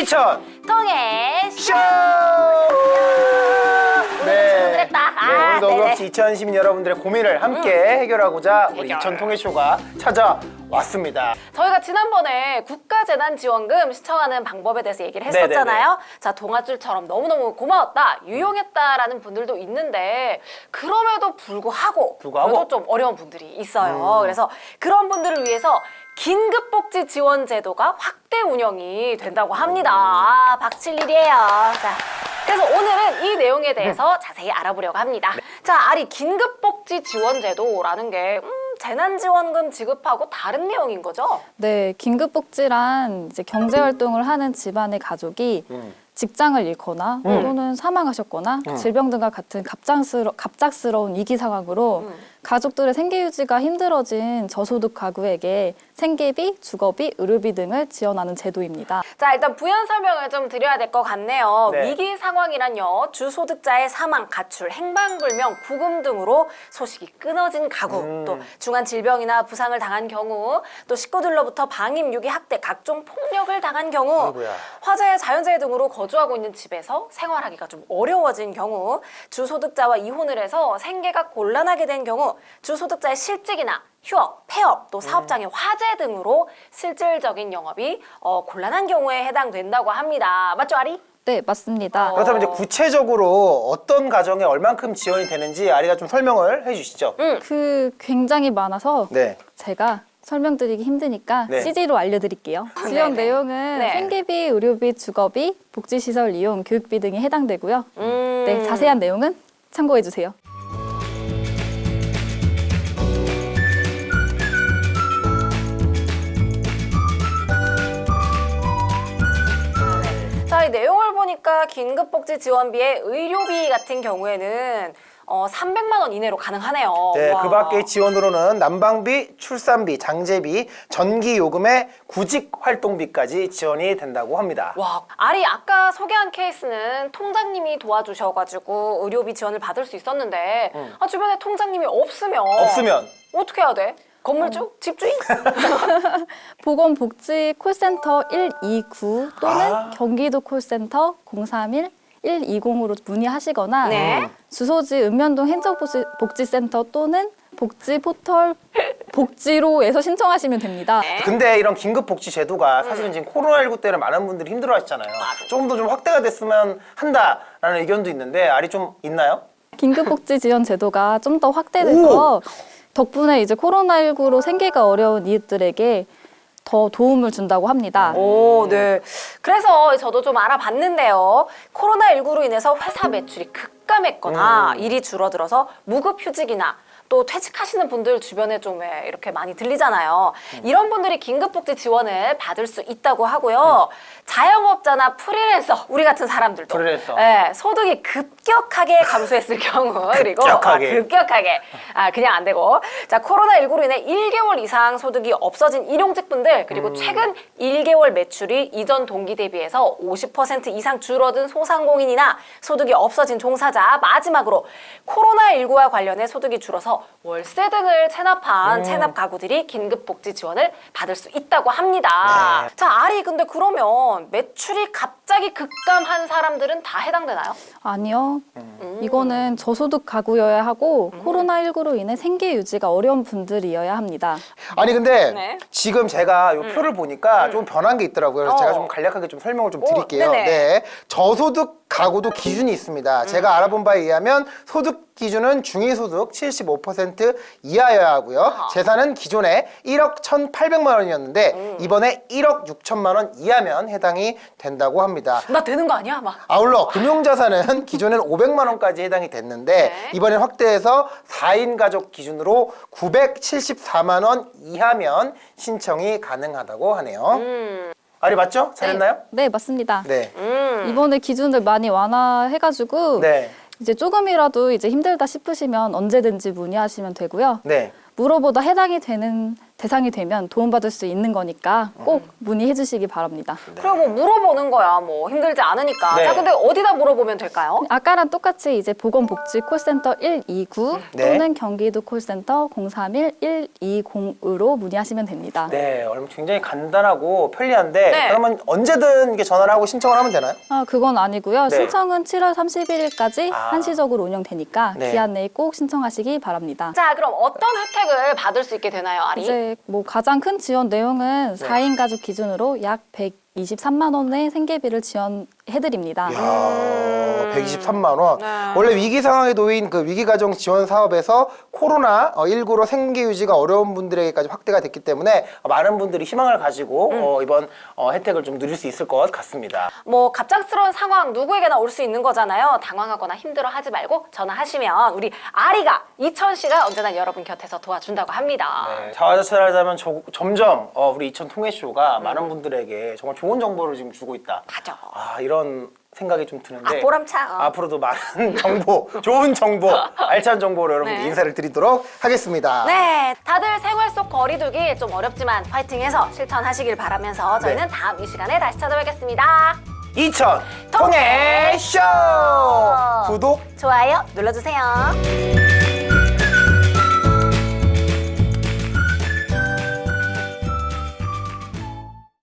2000 통해 쇼! 출근했다. 네, 아, 오늘도 네네. 어김없이 2010 여러분들의 고민을 함께 해결하고자 우리 해결. 2000 통해쇼가 찾아왔습니다. 저희가 지난번에 국가재난지원금 신청하는 방법에 대해서 얘기를 했었잖아요. 자, 동아줄처럼 너무너무 고마웠다, 유용했다라는 분들도 있는데 그럼에도 불구하고, 불구하고? 그래도 좀 어려운 분들이 있어요. 그래서 그런 분들을 위해서 긴급복지 지원 제도가 확대 운영이 된다고 합니다. 아, 박칠 일이에요. 자. 그래서 오늘은 이 내용에 대해서 자세히 알아보려고 합니다. 자, 아리 긴급복지 지원 제도라는 게 음, 재난지원금 지급하고 다른 내용인 거죠? 네, 긴급복지란 이제 경제활동을 하는 집안의 가족이 음. 직장을 잃거나 음. 또는 사망하셨거나 질병 등과 같은 갑작스러, 갑작스러운 위기 상황으로 음. 가족들의 생계 유지가 힘들어진 저소득 가구에게 생계비, 주거비, 의료비 등을 지원하는 제도입니다. 자, 일단 부연 설명을 좀 드려야 될 것 같네요. 네. 위기 상황이란요, 주소득자의 사망, 가출, 행방불명, 구금 등으로 소식이 끊어진 가구, 음. 또 중한 질병이나 부상을 당한 경우, 또 식구들로부터 방임, 유기, 학대, 각종 폭력을 당한 경우, 아이고야. 화재, 자연재해 등으로 거주하고 있는 집에서 생활하기가 좀 어려워진 경우, 주소득자와 이혼을 해서 생계가 곤란하게 된 경우, 주소득자의 실직이나 휴업, 폐업, 또 사업장의 화재 등으로 실질적인 영업이 어, 곤란한 경우에 해당된다고 합니다. 맞죠, 아리? 네, 맞습니다. 어. 그렇다면 이제 구체적으로 어떤 가정에 얼만큼 지원이 되는지 아리가 좀 설명을 해주시죠. 음. 그 굉장히 많아서 네. 제가 설명드리기 힘드니까 네. CG로 알려드릴게요. 지원 네네. 내용은 네. 생계비, 의료비, 주거비, 복지시설 이용, 교육비 등이 해당되고요. 음. 네, 자세한 내용은 참고해 주세요. 보니까 긴급복지 지원비의 의료비 같은 경우에는 어, 300만 원 이내로 가능하네요. 네, 와. 그 밖에 지원으로는 난방비, 출산비, 장제비, 전기 요금의 구직 활동비까지 지원이 된다고 합니다. 와, 아리 아까 소개한 케이스는 통장님이 도와주셔가지고 의료비 지원을 받을 수 있었는데 아, 주변에 통장님이 없으면 없으면 어떻게 해야 돼? 건물주? 집주인? 보건복지 콜센터 129 또는 아. 경기도 콜센터 031 120으로 문의하시거나 네. 주소지 읍면동 행정복지센터 또는 복지 포털 복지로에서 신청하시면 됩니다. 네. 근데 이런 긴급 복지 제도가 사실은 지금 코로나19 때는 많은 분들이 힘들어 하시잖아요. 조금 더 좀 확대가 됐으면 한다라는 의견도 있는데 알이 좀 있나요? 긴급복지 지원 제도가 좀 더 확대돼서 덕분에 이제 코로나19로 생계가 어려운 이웃들에게 더 도움을 준다고 합니다. 오, 네. 그래서 저도 좀 알아봤는데요. 코로나19로 인해서 회사 매출이 급감했거나 일이 줄어들어서 무급휴직이나 또 퇴직하시는 분들 주변에 좀왜 이렇게 많이 들리잖아요. 이런 분들이 긴급복지 지원을 받을 수 있다고 하고요. 자영업자나 프리랜서, 우리 같은 사람들도 프리랜서. 예, 소득이 급격하게 감소했을 경우 그리고 급격하게. 아, 급격하게 아 그냥 안 되고 자 코로나 19로 인해 1개월 이상 소득이 없어진 일용직분들 그리고 최근 1개월 매출이 이전 동기 대비해서 50% 이상 줄어든 소상공인이나 소득이 없어진 종사자 마지막으로 코로나 19와 관련해 소득이 줄어서 월세 등을 체납한 체납 가구들이 긴급 복지 지원을 받을 수 있다고 합니다. 네. 자 아리 근데 그러면 매출이 갑자기 급감한 사람들은 다 해당되나요? 아니요. 음. 이거는 저소득 가구여야 하고 코로나19로 인해 생계 유지가 어려운 분들이어야 합니다. 아니 근데 네. 지금 제가 이 표를 보니까 좀 변한 게 있더라고요. 그래서 어. 제가 좀 간략하게 좀 설명을 좀 오, 드릴게요. 네네. 네. 저소득 가구도 기준이 있습니다. 음. 제가 알아본 바에 의하면 소득 기준은 중위소득 75% 이하여야 하고요. 재산은 기존에 1억 1,800만 원이었는데 음. 이번에 1억 6천만 원 이하면 해당이 된다고 합니다. 나 되는 거 아니야? 막. 아울러 금융자산은 기존엔 500만 원까지 해당이 됐는데 네. 이번엔 확대해서 4인 가족 기준으로 974만 원 이하면 신청이 가능하다고 하네요. 음. 아리 맞죠? 잘했나요? 네, 맞습니다. 네. 음. 이번에 기준을 많이 완화해가지고 네. 이제 조금이라도 이제 힘들다 싶으시면 언제든지 문의하시면 되고요. 네. 무로보다 해당이 되는 대상이 되면 도움받을 수 있는 거니까 꼭 음. 문의해 주시기 바랍니다. 그리고 뭐 물어보는 거야. 뭐 힘들지 않으니까. 네. 자, 근데 어디다 물어보면 될까요? 아까랑 똑같이 이제 보건복지 콜센터 129 네. 또는 경기도 콜센터 031-120으로 문의하시면 됩니다. 네, 얼마 굉장히 간단하고 편리한데 네. 그러면 언제든 이게 전화를 하고 신청을 하면 되나요? 아, 그건 아니고요. 네. 신청은 7월 31일까지 아. 한시적으로 운영되니까 네. 기한 내에 꼭 신청하시기 바랍니다. 자, 그럼 어떤 혜택을 받을 수 있게 되나요, 아리? 이제 뭐 가장 큰 지원 내용은 네. 4인 가족 기준으로 약 123만 원의 생계비를 지원해 드립니다. 이야, 123만 원. 네. 원래 위기 상황에 놓인 그 위기 가정 지원 사업에서 코로나 19로 생계 유지가 어려운 분들에게까지 확대가 됐기 때문에 많은 분들이 희망을 가지고 음. 어, 이번 어, 혜택을 좀 누릴 수 있을 것 같습니다. 뭐 갑작스러운 상황 누구에게나 올 수 있는 거잖아요. 당황하거나 힘들어하지 말고 전화하시면 우리 아리가 이천 씨가 언제나 여러분 곁에서 도와준다고 합니다. 네, 자화자찬을 하자면 저- 점점 어, 우리 이천 통해 음. 쇼가 많은 분들에게 정말 좋은 정보를 지금 주고 있다. 맞아. 아 이런 생각이 좀 드는데 아, 보람차. 어. 앞으로도 많은 정보, 좋은 정보, 알찬 정보로 여러분께 네. 인사를 드리도록 하겠습니다. 네, 다들 생활 속 거리두기 좀 어렵지만 파이팅해서 실천하시길 바라면서 저희는 네. 다음 이 시간에 다시 찾아뵙겠습니다. 이천 통해 쇼 구독 좋아요 눌러주세요.